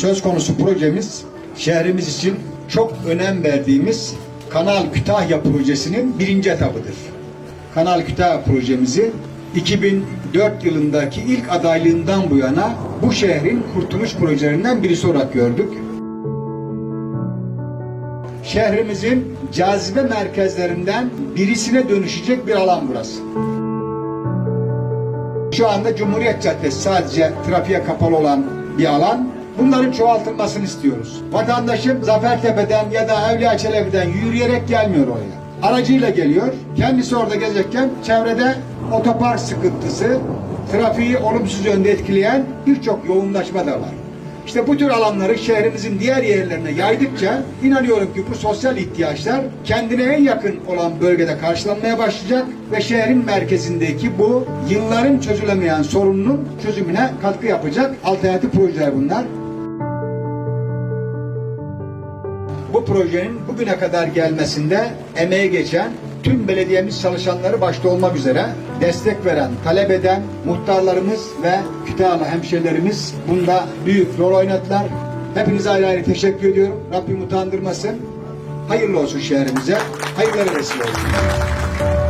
Söz konusu projemiz şehrimiz için çok önem verdiğimiz Kanal Kütahya projesinin birinci etabıdır. Kanal Kütahya projemizi 2004 yılındaki ilk adaylığından bu yana bu şehrin kurtuluş projelerinden birisi olarak gördük. Şehrimizin cazibe merkezlerinden birisine dönüşecek bir alan burası. Şu anda Cumhuriyet Caddesi sadece trafiğe kapalı olan bir alan. Bunların çoğaltılmasını istiyoruz. Vatandaşım Zafertepe'den ya da Evliya Çelebi'den yürüyerek gelmiyor oraya. Aracıyla geliyor. Kendisi orada gezerken çevrede otopark sıkıntısı, trafiği olumsuz yönde etkileyen birçok yoğunlaşma da var. İşte bu tür alanları şehrimizin diğer yerlerine yaydıkça inanıyorum ki bu sosyal ihtiyaçlar kendine en yakın olan bölgede karşılanmaya başlayacak ve şehrin merkezindeki bu yılların çözülemeyen sorunun çözümüne katkı yapacak alternatif projeler bunlar. Bu projenin bugüne kadar gelmesinde emeği geçen tüm belediyemiz çalışanları başta olmak üzere destek veren, talep eden muhtarlarımız ve Kütahyalı hemşehrilerimiz bunda büyük rol oynadılar. Hepinize ayrı ayrı teşekkür ediyorum. Rabbim utandırmasın. Hayırlı olsun şehrimize. Hayırlara vesile olsun.